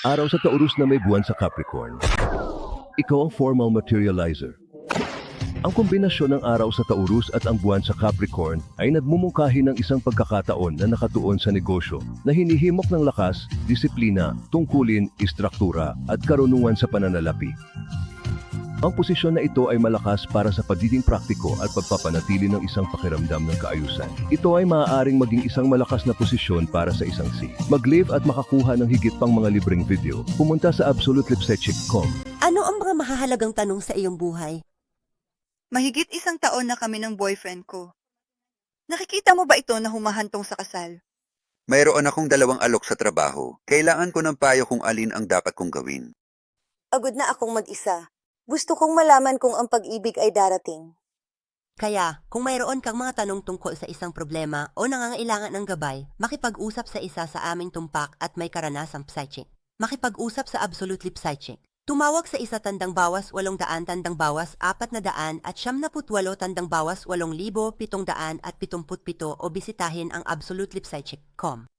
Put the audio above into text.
Araw sa Taurus na may buwan sa Capricorn. Ikaw ang formal materializer. Ang kombinasyon ng araw sa Taurus at ang buwan sa Capricorn ay nagmumungkahi ng isang pagkakataon na nakatuon sa negosyo na hinihimok ng lakas, disiplina, tungkulin, istruktura at karunungan sa pananalapi. Ang posisyon na ito ay malakas para sa pagiging praktiko at pagpapanatili ng isang pakiramdam ng kaayusan. Ito ay maaaring maging isang malakas na posisyon para sa isang C. Mag-live at makakuha ng higit pang mga libreng video. Pumunta sa absolutelipsechik.com. Ano ang mga mahahalagang tanong sa iyong buhay? Mahigit isang taon na kami ng boyfriend ko. Nakikita mo ba ito na humahantong sa kasal? Mayroon akong dalawang alok sa trabaho. Kailangan ko ng payo kung alin ang dapat kong gawin. Agod na akong mag-isa. Gusto kong malaman kung ang pag-ibig ay darating. Kaya, kung mayroon kang mga tanong tungkol sa isang problema o nangangailangan ng gabay, makipag-usap sa isa sa aming tumpak at may karanasang psychic. Makipag-usap sa Absolutely Psychic. Tumawag sa isa tandang bawas walong daan tandang bawas apat na daan at siyam na putwalo tandang bawas walong libo pitong daan at pitumput pito o bisitahin ang absolutelipsychic.com.